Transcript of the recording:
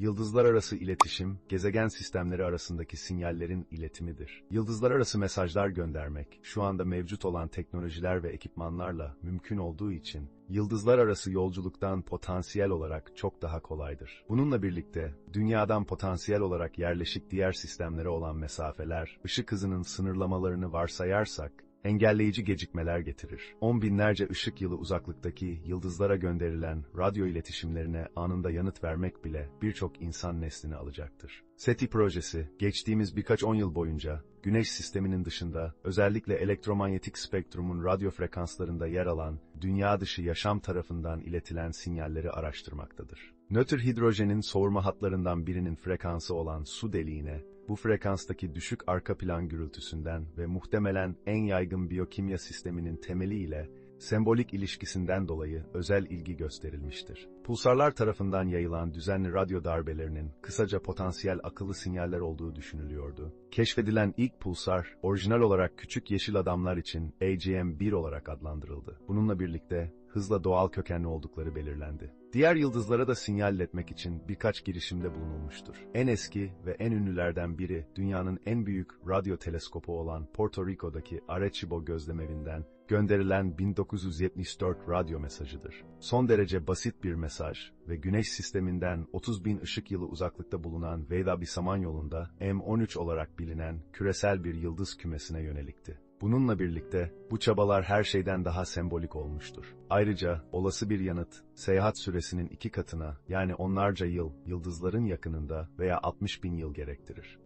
Yıldızlar arası iletişim, gezegen sistemleri arasındaki sinyallerin iletimidir. Yıldızlar arası mesajlar göndermek, şu anda mevcut olan teknolojiler ve ekipmanlarla mümkün olduğu için, yıldızlar arası yolculuktan potansiyel olarak çok daha kolaydır. Bununla birlikte, dünyadan potansiyel olarak yerleşik diğer sistemlere olan mesafeler, ışık hızının sınırlamalarını varsayarsak, engelleyici gecikmeler getirir. On binlerce ışık yılı uzaklıktaki yıldızlara gönderilen radyo iletişimlerine anında yanıt vermek bile birçok insan neslini alacaktır. SETI projesi, geçtiğimiz birkaç on yıl boyunca, Güneş sisteminin dışında, özellikle elektromanyetik spektrumun radyo frekanslarında yer alan, dünya dışı yaşam tarafından iletilen sinyalleri araştırmaktadır. Nötr hidrojenin soğurma hatlarından birinin frekansı olan su deliğine, bu frekanstaki düşük arka plan gürültüsünden ve muhtemelen en yaygın biyokimya sisteminin temeli ile sembolik ilişkisinden dolayı özel ilgi gösterilmiştir. Pulsarlar tarafından yayılan düzenli radyo darbelerinin kısaca potansiyel akıllı sinyaller olduğu düşünülüyordu. Keşfedilen ilk pulsar, orijinal olarak küçük yeşil adamlar için AGM-1 olarak adlandırıldı. Bununla birlikte hızla doğal kökenli oldukları belirlendi. Diğer yıldızlara da sinyal iletmek için birkaç girişimde bulunulmuştur. En eski ve en ünlülerden biri dünyanın en büyük radyo teleskopu olan Porto Rico'daki Arecibo gözlemevinden gönderilen 1974 radyo mesajıdır. Son derece basit bir mesaj ve Güneş sisteminden 30 bin ışık yılı uzaklıkta bulunan Veda Samanyolu'nda M13 olarak bilinen küresel bir yıldız kümesine yönelikti. Bununla birlikte bu çabalar her şeyden daha sembolik olmuştur. Ayrıca olası bir yanıt, seyahat süresinin iki katına yani onlarca yıl yıldızların yakınında veya 60 bin yıl gerektirir.